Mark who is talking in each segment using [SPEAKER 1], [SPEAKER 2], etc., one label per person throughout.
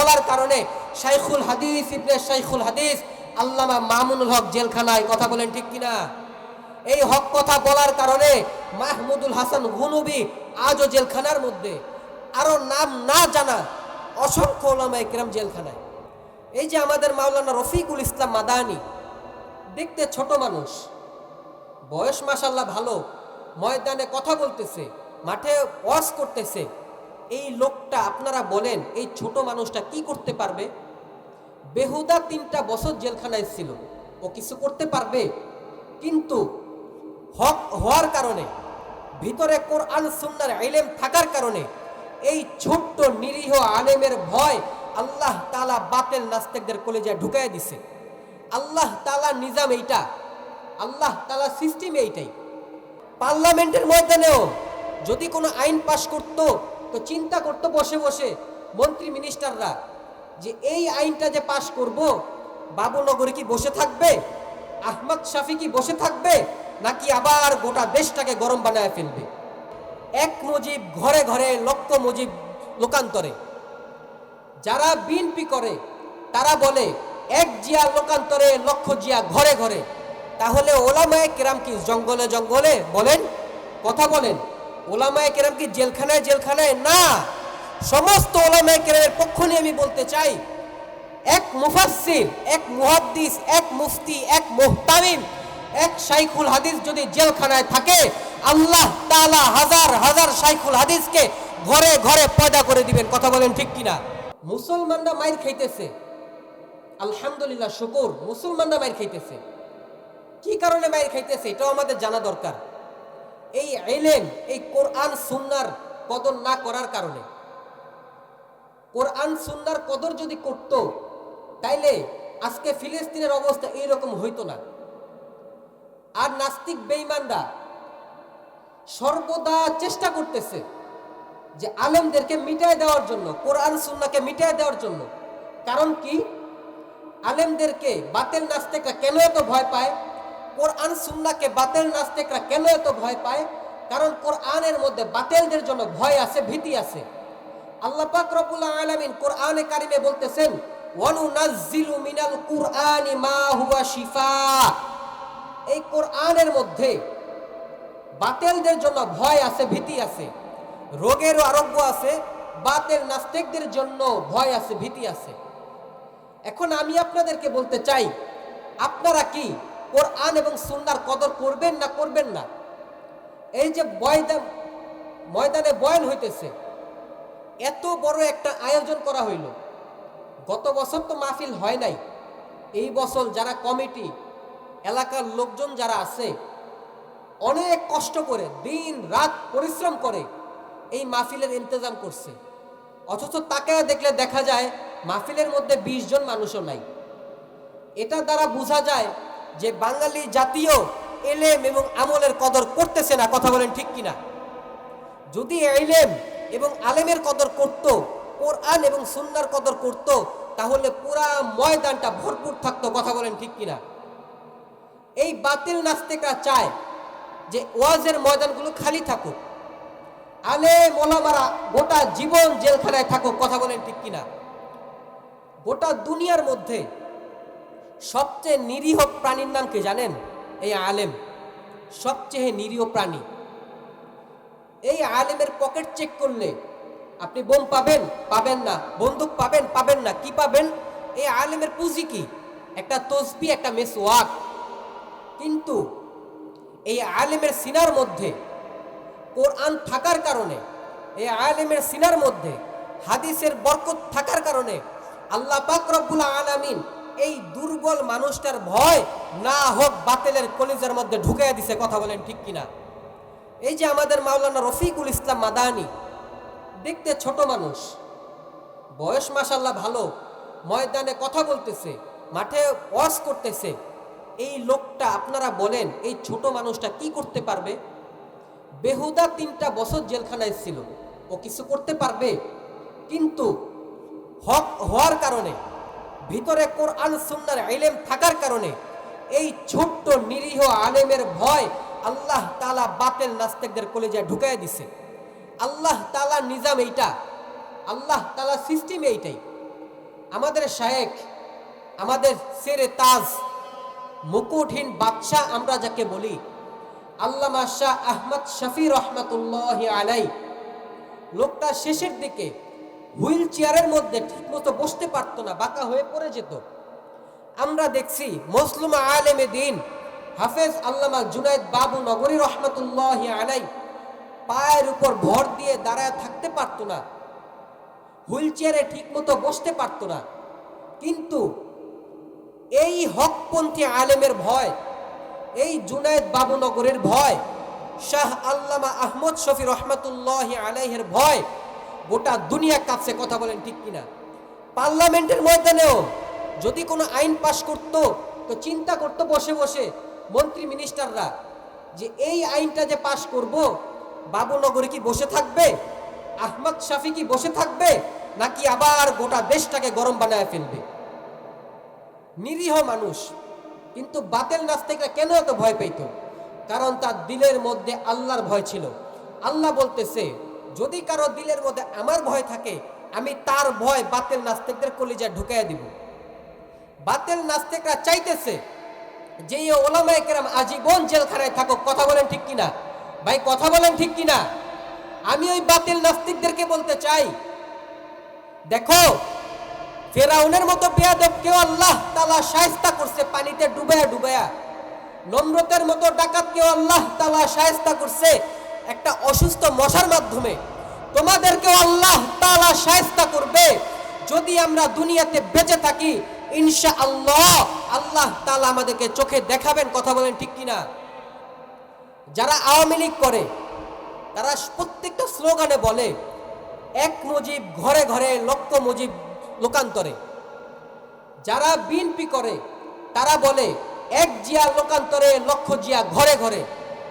[SPEAKER 1] বলার কারণে শাইখুল হাদিস ইবনে শাইখুল হাদিস আল্লামা মামুনুল হক জেলখানায় কথা বলেন ঠিক কিনা? এই হক কথা বলার কারণে মাহমুদুল হাসান গুনুবি আজও জেলখানার মধ্যে। আরও নাম না জানা অসংখ্য ওলামায়ে কেরাম জেলখানায়। এই যে আমাদের মাওলানা রফিকুল ইসলাম মাদানি, দেখতে ছোট মানুষ, বয়স মাসাল্লাহ ভালো, ময়দানে কথা বলতেছে, মাঠে ওয়াজ করতেছে এই লোকটা আপনারা বলেন, এই ছোট মানুষটা কি করতে পারবে? বেহুদা তিনটা বছর জেলখানায় ছিল, ও কিছু করতে পারবে? কিন্তু হক হওয়ার কারণে, ভিতরে কোরআন সুন্নার আইলেম থাকার কারণে, এই ছোট্ট নিরীহ আলেমের ভয় আল্লাহ তালা বাতেল নাস্তিকদের কলেজায় ঢুকাই দিছে। আল্লাহ তালা নিজাম এইটা, আল্লাহ তালা সিস্টেম এইটাই। পার্লামেন্টের ময়দানেও যদি কোনো আইন পাশ করত তো চিন্তা করতো বসে বসে মন্ত্রী মিনিস্টাররা যে এই আইনটা যে পাশ করব, বাবুনগরে কি বসে থাকবে? আহমদ শাফি কি বসে থাকবে? নাকি আবার গোটা দেশটাকে গরম বানায় ফেলবে? এক মুজিব ঘরে ঘরে, লক্ষ মুজিব লোকান্তরে। যারা বিএনপি করে, তারা বলে, এক জিয়া লোকান্তরে, লক্ষ জিয়া ঘরে ঘরে। তাহলে ওলামায় কেরাম কি জঙ্গলে জঙ্গলে বলেন? কথা বলেন। ওলামায়ে কেরাম কি জেলখানায় জেলখানায় না। সমস্ত ওলামায় কেরামের পক্ষ নিয়ে আমি বলতে চাই, এক মুফাসসির, এক মুহাদ্দিস, এক মুফতি, এক মুহতামিম, এক শাইখুল হাদিস যদি জেলখানায় থাকে, আল্লাহ তাআলা হাজার হাজার শাইখুল হাদিসকে ঘরে ঘরে পয়দা করে দিবেন। কথা বলেন ঠিক কিনা? মুসলমানরা মাইর খাইতেছে। আলহামদুলিল্লাহ, শুকুর। মুসলমানরা মাইর খাইতেছে। কি কারণে মাইর খাইতেছে? এটাও আমাদের জানা দরকার। এলেম এই কোরআন সুন্নার কদর না করার কারণে। কোরআন সুন্নার কদর যদি করত, তাইলে আজকে ফিলিস্তিনের অবস্থা এইরকম হইতো না। আর নাস্তিক বেঈমানরা সর্বদা চেষ্টা করতেছে যে আলেমদেরকে মিটায় দেওয়ার জন্য, কোরআন সুন্নাকে মিটায় দেওয়ার জন্য। কারণ কি? আলেমদেরকে বাতেল নাস্তিকরা কেন এত ভয় পায়? কোরআন সুন্নাকে বাতেল নাস্তিকরা কেন এত ভয় পায়? কারণ কোরআনের মধ্যে বাতেলদের জন্য ভয় আছে, ভীতি আছে। আল্লাহ পাক রব্বুল আলামিন কোরআনে কারিমে বলতেছেন, ওয়ানুনাজ্জিলু মিনাল কুরআনি মা হুয়া শিফা। এই কোরআনের মধ্যে বাতেলদের জন্য ভয় আছে, ভীতি আছে। রোগেরও আরোগ্য আছে, বাতেল নাস্তিকদের জন্য ভয় আছে, ভীতি আছে। এখন আমি আপনাদেরকে বলতে চাই, আপনারা কি কোরআন এবং সুন্নার কদর করবেন না করবেন না? এই যে ময়দান, ময়দানে বয়ান হইতেছে, এত বড় একটা আয়োজন করা হইল। গত বছর তো মাহফিল হয় নাই। এই বছর যারা কমিটি, এলাকার লোকজন যারা আছে, অনেক কষ্ট করে, দিন রাত পরিশ্রম করে এই মাহফিলের ইন্তজাম করছে। অথচ তাকে দেখলে দেখা যায়, মাহফিলের মধ্যে বিশ জন মানুষও নাই। এটা দ্বারা বোঝা যায় যে বাঙালি জাতীয় এলেম এবং আমলের কদর করতেছে না, কথা বলেন ঠিক কিনা? যদি এলেম এবং আলেমের কদর করত, কোরআন এবং সুন্নার কদর করত, তাহলে পুরা ময়দানটা ভরপুর থাকতো, কথা বলেন ঠিক কিনা? এই বাতিল নাস্তিকরা চায় যে ওয়াজের ময়দানগুলো খালি থাকুক। আলে মোলামারা গোটা জীবন জেলখানায় থাকুক, কথা বলেন ঠিক কিনা? গোটা দুনিয়ার মধ্যে সবচেয়ে নিরীহ প্রাণীর নাম কি জানেন? এই আলেম সবচেয়ে নিরীহ প্রাণী। এই আলেমের পকেট চেক করলে আপনি বোম পাবেন পাবেন না, বন্দুক পাবেন পাবেন না, কি পাবেন? এই আলেমের পুঁজি কি? একটা তসবি, একটা মেস মেসওয়াক। কিন্তু এই আলেমের সিনার মধ্যে, কোরআন থাকার কারণে, এই আলেমের সিনার মধ্যে, হাদিসের বরকত থাকার কারণে আল্লাহ পাক রব্বুল আলামিন দুর্বল মানুষটার ভয় না হোক বাতিলের কলিজার মধ্যে ঢুকাইয়া দিছে, কথা বলেন ঠিক কিনা? এই যে আমাদের মাওলানা রফিকুল ইসলাম মাদানি, দেখতে ছোট মানুষ, বয়স মাসাল্লাহ ভালো, ময়দানে কথা বলতেছে, মাঠে ওয়াজ করতেছে, এই লোকটা আপনারা বলেন, এই ছোট মানুষটা কি করতে পারবে? বেহুদা তিনটা বছর জেলখানায় ছিল, ও কিছু করতে পারবে? কিন্তু হক হওয়ার কারণে ভিতরে কোরআন সুন্নার ইলেম থাকার কারণে এই ছোট্ট নিরীহ আলেমের ভয় আল্লাহ তালা বাতেল নাস্তিকদের কলেজায় ঢুকাই দিছে। আল্লাহ তালা নিজাম এইটা, আল্লাহ তালা সিস্টেম এইটাই। আমাদের শায়েক আমাদের সেরে তাজ, মুকুটহীন বাদশাহ আমরা যাকে বলি, আল্লামা শাহ আহমদ শফি রহমতুল্লাহ আলাই লোকটা শেষের দিকে হুইল চেয়ারের মধ্যে ঠিকমতো বসতে পারতো না, বাঁকা হয়ে পড়ে যেত। আমরা দেখছি মসলুমা আলেমে দিন, হাফেজ আল্লামা জুনাইদ বাবু নগরী রহমতুল্লাহ আলাই পায়ের উপর ভর দিয়ে দাঁড়ায় থাকতে পারতো না। হুইল চেয়ারে ঠিকমতো বসতে পারতো না। কিন্তু এই হকপন্থী আলেমের ভয়, এই জুনায়দ বাবুনগরের ভয়, শাহ আল্লামা আহমদ শফি রহমতুল্লাহ আলাইহের ভয় গোটা দুনিয়া কাছে কথা বলেন ঠিক কিনা? পার্লামেন্টের ময়দানেও যদি কোনো আইন পাশ করত, তো চিন্তা করতো বসে বসে মন্ত্রী মিনিস্টাররা যে এই আইনটা যে পাশ করব, বাবুনগরে কি বসে থাকবে? আহমদ শাফি কি বসে থাকবে? নাকি আবার গোটা দেশটাকে গরম বানায় ফেলবে? নিরীহ মানুষ, কিন্তু বাতেল নাস্তিকরা কেন এত ভয় পেত কারণ তার দিলের মধ্যে আল্লাহর ভয় ছিল। আল্লাহ বলতেছে যদি কারও দিলের মধ্যে আমার ভয় থাকে, আমি তার ভয় বাতিল নাস্তিকদের কলিজায় ঢুকাইয়া দিব। বাতিল নাস্তিকরা চাইতেছে যে ওলামায়ে কেরাম আজীবন জেলখানায় থাকুক। কথা বলেন ঠিক কিনা? ভাই, কথা বলেন ঠিক কিনা? আমি ওই বাতিল নাস্তিকদেরকে বলতে চাই, দেখো, ফেরাউনের মতো বেয়াদব কেউ আল্লাহ তালা সায়স্তা করছে পানিতে ডুবায়া ডুবায়া। নম্রতের মতো ডাকাত কেউ আল্লাহ তালা সায়স্তা করছে একটা অসুস্থ মশার মাধ্যমে তোমাদেরকেও আল্লাহ তালা সায়স্তা করবে। যদি আমরা দুনিয়াতে বেঁচে থাকি ইনশা আল্লাহ আল্লাহ তালা আমাদেরকে চোখে দেখাবেন, কথা বলেন ঠিক কিনা? যারা আওয়ামী লীগ করে, তারা প্রত্যেকটা স্লোগানে বলে, এক মুজিব ঘরে ঘরে, লক্ষ মুজিব লোকান্তরে। যারা বিএনপি করে, তারা বলে, এক জিয়া লোকান্তরে, লক্ষ জিয়া ঘরে ঘরে।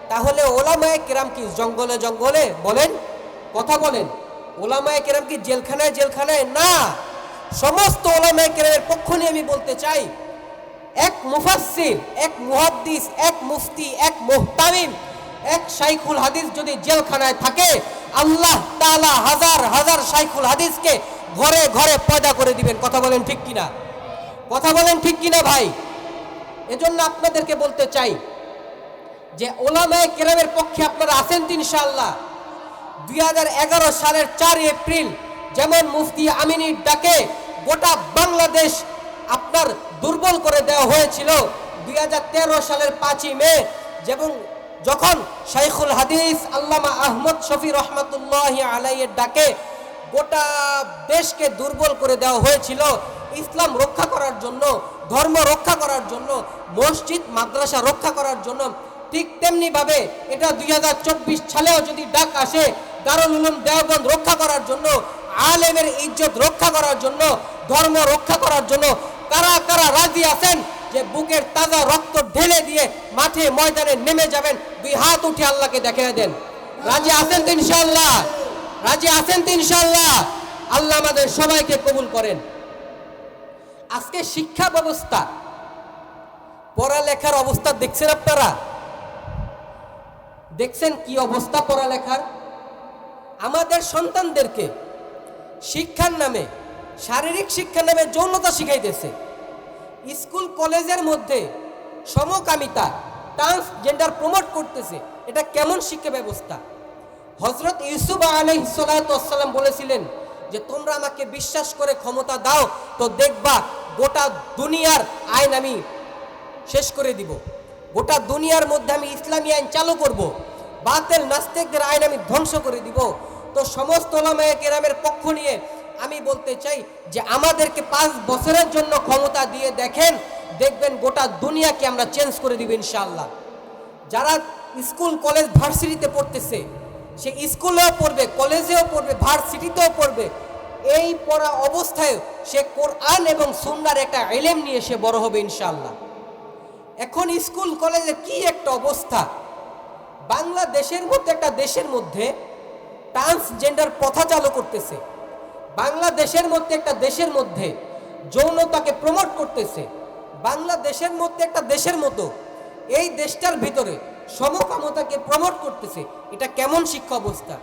[SPEAKER 1] তাহলে ওলামায় কেরাম কি জঙ্গলে জঙ্গলে বলেন? কথা বলেন। ওলামায় কেরাম কি জেলখানায় জেলখানায়? না। সমস্ত ওলামায় কেরামের পক্ষ নিয়ে আমি বলতে চাই, এক মুফাসসির, এক মুহাদ্দিস, এক মুফতি, এক মুহতামিম, এক শাইখুল হাদিস যদি জেলখানায় থাকে, আল্লাহ তাআলা হাজার হাজার শাইখুল হাদিসকে ঘরে ঘরে পয়দা করে দিবেন। কথা বলেন ঠিক কিনা? কথা বলেন ঠিক কিনা ভাই? এজন্য আপনাদেরকে বলতে চাই যে ওলামায়ে কেরামের পক্ষে আপনারা আছেন তো ইনশাআল্লাহ, দুই হাজার এগারো সালের চার এপ্রিল যেমন মুফতি আমিনীর ডাকে গোটা বাংলাদেশ আপনার দুর্বল করে দেওয়া হয়েছিল, দুই হাজার তেরো সালের পাঁচই মে যেমন যখন শাইখুল হাদিস আল্লামা আহমদ শফি রহমতুল্লাহ আলাইয়ের ডাকে গোটা দেশকে দুর্বল করে দেওয়া হয়েছিল, ইসলাম রক্ষা করার জন্য, ধর্ম রক্ষা করার জন্য, মসজিদ, মাদ্রাসা রক্ষা করার জন্য ঠিক তেমনি ভাবে এটা দুই হাজার চব্বিশ সালেও যদি ডাক আসে, দারুল উলুম দেওবন্দ রক্ষা করার জন্য, আলেমের ইজ্জত রক্ষা করার জন্য, ধর্ম রক্ষা করার জন্য কারা কারা রাজি আছেন যে বুকের তাজা রক্ত ঢেলে দিয়ে মাঠে ময়দানে নেমে যাবেন, দুই হাত উঠে আল্লাহকে দেখিয়ে দেন। রাজি আছেন তো ইনশাল্লাহ রাজি আছেন তো ইনশাল্লাহ আল্লাহ আমাদের সবাইকে কবুল করেন। আজকে শিক্ষা ব্যবস্থা, পড়ালেখার অবস্থা দেখছেন আপনারা? দেখছেন কি অবস্থা পড়ালেখার? আমাদের সন্তানদেরকে শিক্ষার নামে, শারীরিক শিক্ষার নামে যৌনতা শিখাইতেছে। স্কুল, কলেজের মধ্যে সমকামিতা, ট্রান্সজেন্ডার প্রমোট করতেছে। এটা কেমন শিক্ষা ব্যবস্থা? হজরত ইউসুফ আলহিসাল্লাম বলেছিলেন যে, তোমরা আমাকে বিশ্বাস করে ক্ষমতা দাও, তো দেখবা গোটা দুনিয়ার আইন আমি শেষ করে দিব। গোটা দুনিয়ার মধ্যে আমি ইসলামী আইন চালু করব। বাতেল নাস্তিকদের আইন আমি ধ্বংস করে দিব। তো সমস্ত ওলামায়ে কেরামের পক্ষ নিয়ে আমি বলতে চাই যে আমাদেরকে পাঁচ বছরের জন্য ক্ষমতা দিয়ে দেখেন, দেখবেন গোটা দুনিয়াকে আমরা চেঞ্জ করে দিব ইনশাআল্লাহ। যারা স্কুল, কলেজ, ভার্সিটিতে পড়তেছে, সে স্কুলেও পড়বে, কলেজেও পড়বে, ভার্সিটিতেও পড়বে। এই পড়া অবস্থায় সে কোরআন এবং সুন্নার একটা এলেম নিয়ে সে বড় হবে ইনশাআল্লাহ। এখন স্কুল কলেজে কি একটা অবস্থা? বাংলাদেশের মধ্যে একটা দেশের মধ্যে ট্রান্সজেন্ডার প্রথা চালু করতেছে। বাংলাদেশের মধ্যে একটা দেশের মধ্যে যৌনতাকে প্রমোট করতেছে। বাংলাদেশের মধ্যে একটা দেশের মতো এই দেশটার ভিতরে সমকামতাকে প্রমোট করতেছে। এটা কেমন শিক্ষা অবস্থা?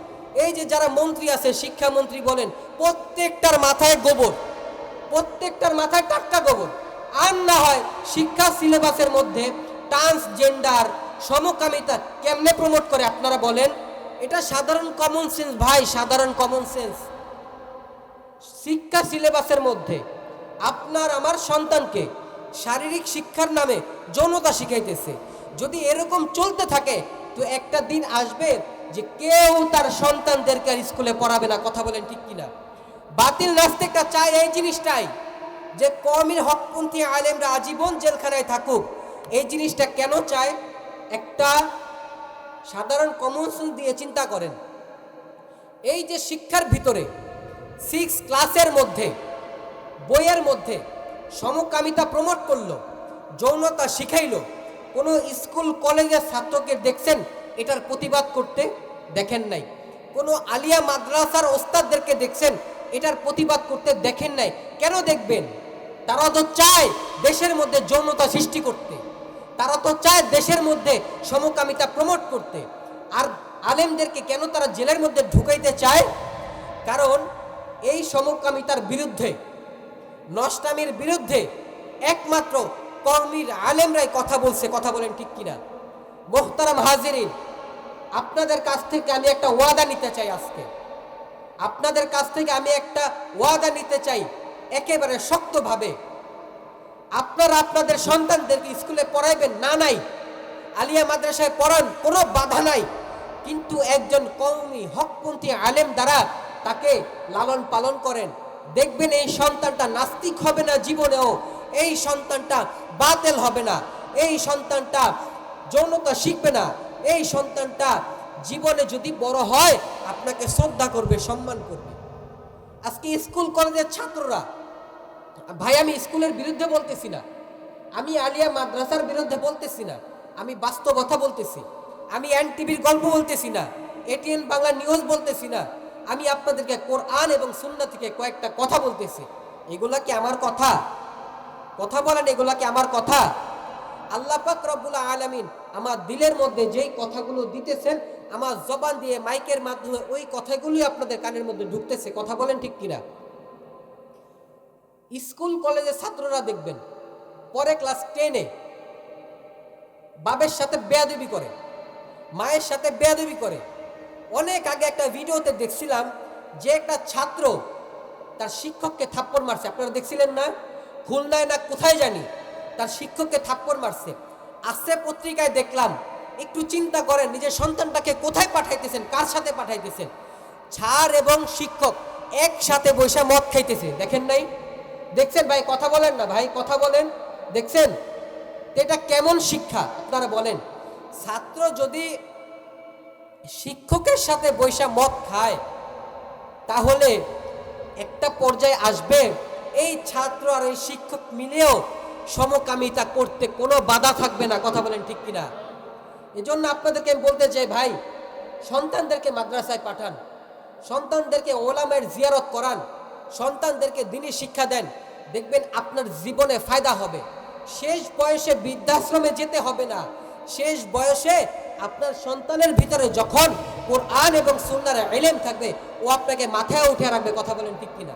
[SPEAKER 1] এই যে যারা মন্ত্রী আছে, শিক্ষামন্ত্রী বলেন, প্রত্যেকটার মাথায় গোবর, প্রত্যেকটার মাথায় টাটকা গোবর। আর না হয় শিক্ষা সিলেবাসের মধ্যে ট্রান্সজেন্ডার সমকামিতা কেমনে প্রমোট করে আপনারা বলেন? এটা সাধারণ কমন সেন্স ভাই, সাধারণ কমন সেন্স শিক্ষা সিলেবাসের মধ্যে আপনার আমার সন্তানকে শারীরিক শিক্ষার নামে যৌনতা শিখাইতেছে। যদি এরকম চলতে থাকে, তো একটা দিন আসবে যে কেউ তার সন্তানদেরকে আর স্কুলে পড়াবে না, কথা বলেন ঠিক কিনা। বাতিল নাস্তিকটা চায় এই জিনিসটাই, যে কমির হকপন্থী আলেমরা আজীবন জেলখানায় থাকুক। এই জিনিসটা কেন চায়? একটা সাধারণ কমন সেন্স দিয়ে চিন্তা করেন। এই যে শিক্ষার ভিতরে সিক্স ক্লাসের মধ্যে, বইয়ের মধ্যে সমকামিতা প্রমোট করল, যৌনতা শিখাইল, কোনো স্কুল, কলেজের ছাত্রকে দেখছেন, এটার প্রতিবাদ করতে দেখেন নাই। কোনো আলিয়া মাদ্রাসার ওস্তাদদেরকে দেখছেন, এটার প্রতিবাদ করতে দেখেন নাই। কেন দেখবেন? তারা তো চায় দেশের মধ্যে যৌনতা সৃষ্টি করতে। তারা তো চায় দেশের মধ্যে সমকামিতা প্রমোট করতে। আর আলেমদেরকে কেন তারা জেলের মধ্যে ঢুকাইতে চায়? কারণ এই সমকামিতার বিরুদ্ধে, নষ্টামির বিরুদ্ধে একমাত্র কর্মীর আলেমরাই কথা বলছে, কথা বলেন ঠিক কিনা। মোহতারাম হাজিরিন, আপনাদের কাছ থেকে আমি একটা ওয়াদা নিতে চাই আজকে। আপনাদের কাছ থেকে আমি একটা ওয়াদা নিতে চাই, একেবারে শক্তভাবে। আপনারা আপনাদের সন্তানদেরকে স্কুলে পড়াইবেন? না, নাই। আলিয়া মাদ্রাসায় পড়ান, কোনো বাধা নাই। কিন্তু একজন কৌমি হকপন্থী আলেম দ্বারা তাকে লালন পালন করেন। দেখবেন এই সন্তানটা নাস্তিক হবে না জীবনেও। এই সন্তানটা বাতেল হবে না। এই সন্তানটা যৌনতা শিখবে না। এই সন্তানটা জীবনে যদি বড় হয়, আপনাকে শ্রদ্ধা করবে, সম্মান করবে। আজকে স্কুল কলেজের ছাত্ররা ভাই, আমি স্কুলের বিরুদ্ধে বলতেছি না। আমি আলিয়া মাদ্রাসার বিরুদ্ধে বলতেছি না। আমি বাস্তবতা বলতেছি। আমি এন টিভির গল্প বলতেছি না। এটিএন বাংলা নিউজ বলতেছি না। আমি আপনাদেরকে কোরআন এবং সুন্না থেকে কয়েকটা কথা বলতেছি। এগুলা কি আমার কথা? কথা বলেন, এগুলা কি আমার কথা? আল্লাহ পাক রব্বুল আলামিন আমার দিলের মধ্যে যেই কথাগুলো দিতেছেন, আমার জবান দিয়ে মাইকের মাধ্যমে ওই কথাগুলোই আপনাদের কানের মধ্যে ঢুকতেছে। কথা বলেন ঠিক কিনা? স্কুল কলেজের ছাত্ররা দেখবেন, পরে ক্লাস টেনে বাবের সাথে বেয়াদবি করে, মায়ের সাথে বেয়াদবি করে। অনেক আগে একটা ভিডিওতে দেখছিলাম যে একটা ছাত্র তার শিক্ষককে থাপ্পড় মারছে। আপনারা দেখছিলেন না? খুলনায় না কোথায় জানি? তার শিক্ষককে থাপ্পড় মারছে। আসছে পত্রিকায় দেখলাম, একটু চিন্তা করেন, নিজের সন্তানটাকে কোথায় পাঠাইতেছেন? কার সাথে পাঠাইতেছেন? ছাড় এবং শিক্ষক একসাথে বৈশা মদ খাইতেছে, দেখেন নাই? দেখছেন ভাই, কথা বলেন না ভাই, কথা বলেন। দেখছেন? এটা কেমন শিক্ষা? আপনারা বলেন। ছাত্র যদি শিক্ষকের সাথে বৈশা মদ খায়, তাহলে একটা পর্যায়ে আসবে, এই ছাত্র আর এই শিক্ষক মিলেও সমকামিতা করতে কোনো বাধা থাকবে না, কথা বলেন ঠিক কিনা? এজন্য আপনাদেরকে আমি বলতে চাই ভাই, সন্তানদেরকে মাদ্রাসায় পাঠান, সন্তানদেরকে ওলামের জিয়ারত করান সন্তানদেরকে দিনী শিক্ষা দেন, দেখবেন আপনার জীবনে ফায়দা হবে। শেষ বয়সে বৃদ্ধাশ্রমে যেতে হবে না। শেষ বয়সে আপনার সন্তানের ভিতরে যখন কোরআন এবং সুন্নার এলেম থাকবে, ও আপনাকে মাথায় উঠে রাখবে কথা বলেন ঠিক কিনা।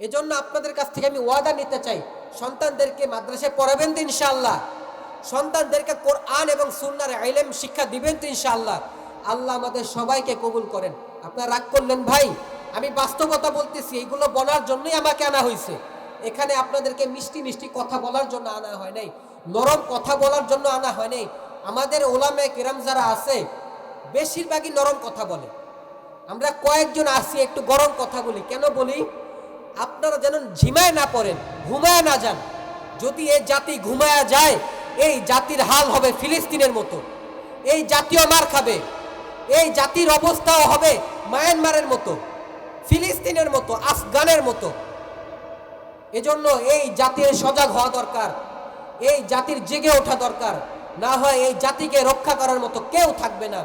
[SPEAKER 1] এজন্য আপনাদের কাছ থেকে আমি ওয়াদা নিতে চাই, সন্তানদেরকে মাদ্রাসায় পড়াবেন তো ইনশাআল্লাহ। সন্তানদেরকে কোরআন এবং সুন্নার আইলেম শিক্ষা দিবেন তো ইনশাআল্লাহ। আল্লাহ আমাদের সবাইকে কবুল করেন। আপনারা রাগ করলেন ভাই আমি বাস্তবতা বলতেছি, এইগুলো বলার জন্যই আমাকে আনা হয়েছে। এখানে আপনাদেরকে মিষ্টি মিষ্টি কথা বলার জন্য আনা হয় নাই, নরম কথা বলার জন্য আনা হয় নাই। আমাদের ওলামে কেরাম যারা আছে, বেশিরভাগই নরম কথা বলে। আমরা কয়েকজন আসি একটু গরম কথা বলি। কেন বলি? আপনারা যেন ঝিমায় না পড়েন, ঘুমায় না যান। যদি এই জাতি ঘুমায়া যায়, এই জাতির হাল হবে ফিলিস্তিনের মতো। এই জাতীয় মার খাবে, এই জাতির অবস্থাও হবে মায়ানমারের মতো। ফিলিস্তিনের মতো, আফগানের মতো। এজন্য এই জাতির সজাগ হওয়া দরকার, এই জাতির জেগে ওঠা দরকার। না হয় এই জাতিকে রক্ষা করার মতো কেউ থাকবে না।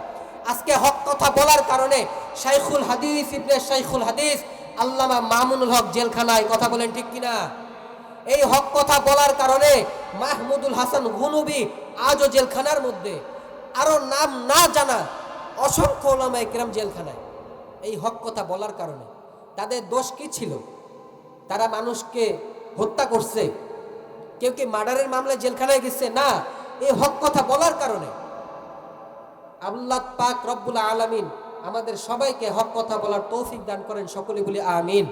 [SPEAKER 1] আজকে হক কথা বলার কারণে শাইখুল হাদিস ইবনে শাইখুল হাদিস আল্লামা মামুনুল হক জেলখানায় কথা বলেন ঠিক কিনা? এই হক কথা বলার কারণে মাহমুদুল হাসান গুনুবি আজও জেলখানার মধ্যে। আরও নাম না জানা অসংখ্য ওলামায়ে কেরাম জেলখানায়। এই হক কথা বলার কারণে। তাদের দোষ কি ছিল? তারা মানুষকে হত্যা করছে। কেউ কি মার্ডারের মামলায় জেলখানায় গেছে? না এই হক কথা বলার কারণে। আল্লাহ পাক রব্বুল আলামিন আমাদের সবাইকে হক কথা বলার তৌফিক দান করেন। সকলে বলি আমিন।